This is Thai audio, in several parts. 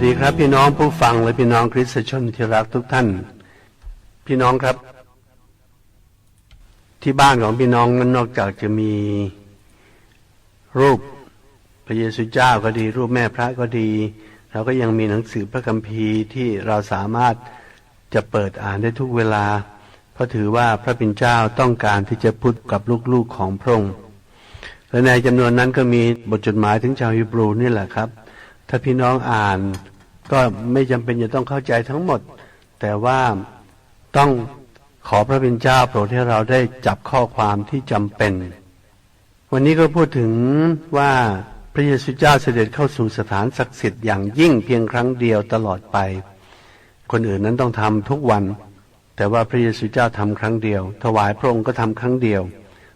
สดีครับ พี่น้องผู้ฟังและพี่น้องคริสตชนที่รักทุกท่าน พี่น้องครับ ที่บ้านของพี่น้องนั้นนอกจากจะมีรูปพระเยซูเจ้าก็ดี รูปแม่พระก็ดี เราก็ยังมีหนังสือพระคัมภีร์ที่เราสามารถจะเปิดอ่านได้ทุกเวลา เพราะถือว่าพระบิณเจ้าต้องการที่จะพูดกับลูกๆของพระองค์และในจำนวนนั้นก็มีบทจดหมายถึงชาวฮิบรูนี่แหละครับ ถ้าพี่น้องอ่าน ก็ไม่จำเป็นจะต้องเข้าใจทั้งหมด แต่ว่าต้องขอพระบิณเจ้าโปรดให้เราได้จับข้อความที่จำเป็น วันนี้ก็พูดถึงว่าพระเยซูเจ้าเสด็จเข้าสู่สถานศักดิ์สิทธิ์อย่างยิ่งเพียงครั้งเดียวตลอดไป คนอื่นนั้นต้องทำทุกวัน แต่ว่าพระเยซูเจ้าทำครั้งเดียว ถวายพระองค์ก็ทำครั้งเดียว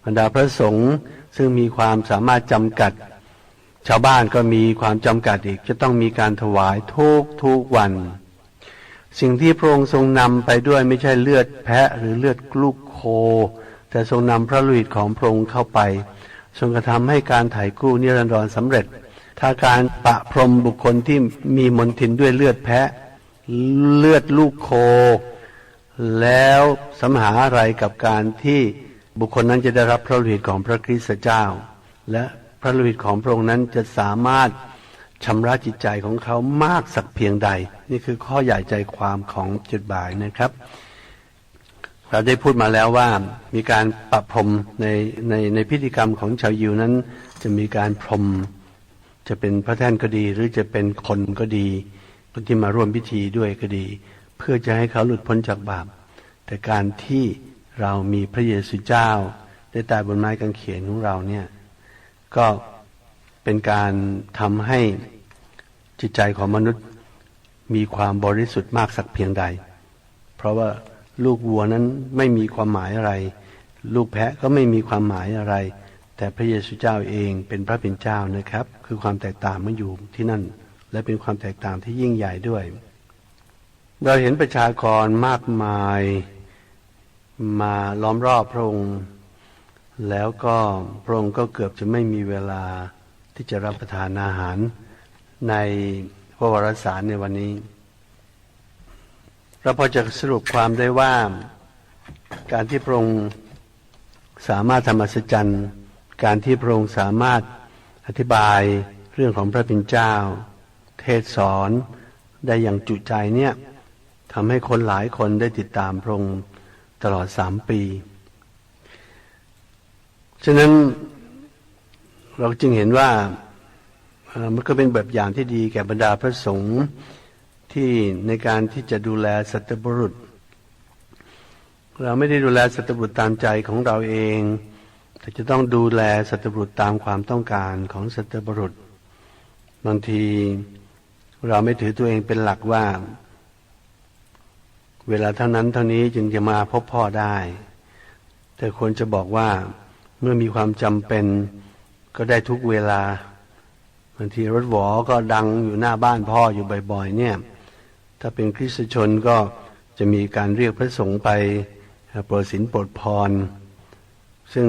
บรรดาพระสงฆ์ซึ่งมีความสามารถจำกัด ชาวบ้านก็มีความจำกัดอีกจะต้องมีการถวายทุกทุกวัน สิ่งที่พระองค์ทรงนำไปด้วยไม่ใช่เลือดแพะหรือเลือดลูกโค แต่ทรงนำพระลุยของพระองค์เข้าไป ทรงกระทำให้การถ่ายกู้นิรันดรสำเร็จ ถ้าการปะพรมบุคคลที่มีมนทินด้วยเลือดแพะ เลือดลูกโค แล้วสำหาอะไรกับการที่บุคคลนั้นจะได้รับพระฤทธิ์ของพระคริสต์เจ้า และ พระฤทธิ์ของพระองค์นั้นจะสามารถชำระจิตใจของเขามากสักเพียงใด นี่คือข้อใหญ่ใจความของจุดบ่ายนะครับ เราได้พูดมาแล้วว่ามีการปรับพรมในในในพิธีกรรมของชาวยิวนั้น จะมีการพรมจะเป็นพระแท่นก็ดี หรือจะเป็นคนก็ดีคนที่มาร่วมพิธีด้วยก็ดี เพื่อจะให้เขาหลุดพ้นจากบาป แต่การที่เรามีพระเยซูเจ้าได้ตายบนไม้กางเขนของเราเนี่ย ก็เป็นการทำให้จิตใจของมนุษย์มีความบริสุทธิ์มากสักเพียงใด เพราะว่าลูกวัวนั้นไม่มีความหมายอะไร ลูกแพะก็ไม่มีความหมายอะไร แต่พระเยซูเจ้าเองเป็นพระเป็นเจ้านะครับ คือความแตกต่างมันอยู่ที่นั่น และเป็นความแตกต่างที่ยิ่งใหญ่ด้วย เราเห็นประชากรมากมายมาล้อมรอบพระองค์ แล้วก็พระองค์ก็เกือบจะไม่มีเวลาที่จะรับประทานอาหารในพระวรสารในวันนี้ เราพอจะสรุปความได้ว่า การที่พระองค์สามารถทำอัศจรรย์ การที่พระองค์สามารถอธิบายเรื่องของพระบิณเจ้า เทศสอนได้อย่างจุใจเนี่ยทำให้คนหลายคนได้ติดตามพระองค์ตลอดสามปี ฉะนั้นเราจึงเห็นว่ามันก็เป็นแบบอย่างที่ดีแก่บรรดาพระสงฆ์ที่ในการที่จะดูแลสัตบุรุษ เราไม่ได้ดูแลสัตบุรุษตามใจของเราเอง แต่จะต้องดูแลสัตบุรุษตามความต้องการของสัตบุรุษ บางทีเราไม่ถือตัวเองเป็นหลักว่า เวลาเท่านั้นเท่านี้จึงจะมาพบพ่อได้ แต่ควรจะบอกว่า เมื่อมีความจำเป็นก็ได้ทุกเวลาบางทีรถหวอก็ดังอยู่หน้าบ้านพ่ออยู่บ่อยๆเนี่ย ถ้าเป็นคริสตชนก็จะมีการเรียกพระสงฆ์ไปโปรดสินโปรดพร ซึ่ง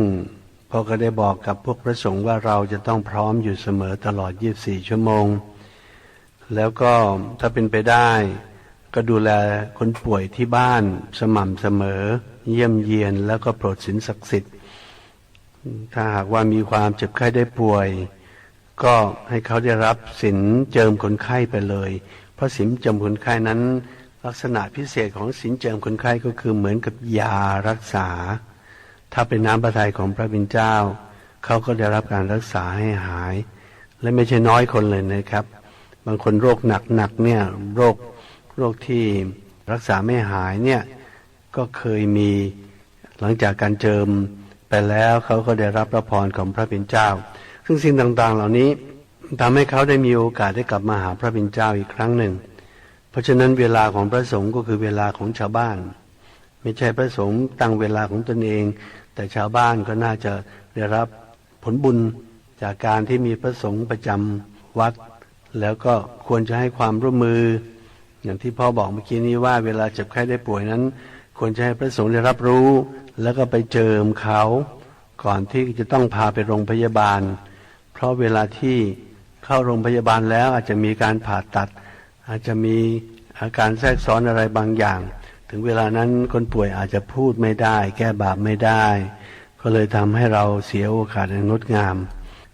พ่อก็ได้บอกกับพวกพระสงฆ์ว่าเราจะต้องพร้อมอยู่เสมอตลอด 24 ชั่วโมง แล้วก็ถ้าเป็นไปได้ ก็ดูแลคนป่วยที่บ้านสม่ำเสมอ เยี่ยมเยียนแล้วก็โปรดสินศักดิ์สิทธิ์ ถ้าหากว่ามีความเจ็บไข้ได้ป่วย ก็ให้เขาได้รับสินเจิมคนไข้ไปเลย เพราะสินเจิมคนไข้นั้น ลักษณะพิเศษของสินเจิมคนไข้ก็คือเหมือนกับยารักษา ถ้าเป็นน้ำพระทัยของพระบิณเจ้า เขาก็ได้รับการรักษาให้หาย และไม่ใช่น้อยคนเลยนะครับ บางคนโรคหนักๆเนี่ยโรคโรคที่รักษาไม่หายเนี่ยก็เคยมีหลังจากการเจิม ไปแล้วเขาก็ได้รับพระพรของพระบิณเจ้า ซึ่งสิ่งต่างๆ เหล่านี้ทำให้เขาได้มีโอกาสได้กลับมาหาพระบิณเจ้าอีกครั้งหนึ่ง เพราะฉะนั้นเวลาของพระสงฆ์ก็คือเวลาของชาวบ้าน ไม่ใช่พระสงฆ์ตั้งเวลาของตนเอง แต่ชาวบ้านก็น่าจะได้รับผลบุญจากการที่มีพระสงฆ์ประจำวัด แล้วก็ควรจะให้ความร่วมมือ อย่างที่พ่อบอกเมื่อกี้นี้ว่าเวลาเจ็บไข้ได้ป่วยนั้น ควรจะให้พระสงฆ์ได้รับรู้ แล้วก็ไปเจิมเขาก่อนที่จะต้องพาไปโรงพยาบาล เพราะเวลาที่เข้าโรงพยาบาลแล้วอาจจะมีการผ่าตัด อาจจะมีอาการแทรกซ้อนอะไรบางอย่าง ถึงเวลานั้นคนป่วยอาจจะพูดไม่ได้ แก้บาปไม่ได้ ก็เลยทำให้เราเสียโอกาสอันงดงาม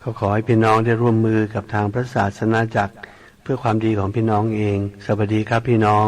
ก็ขอให้พี่น้องได้ร่วมมือกับทางพระศาสนาจักร เพื่อความดีของพี่น้องเอง สวัสดีครับพี่น้อง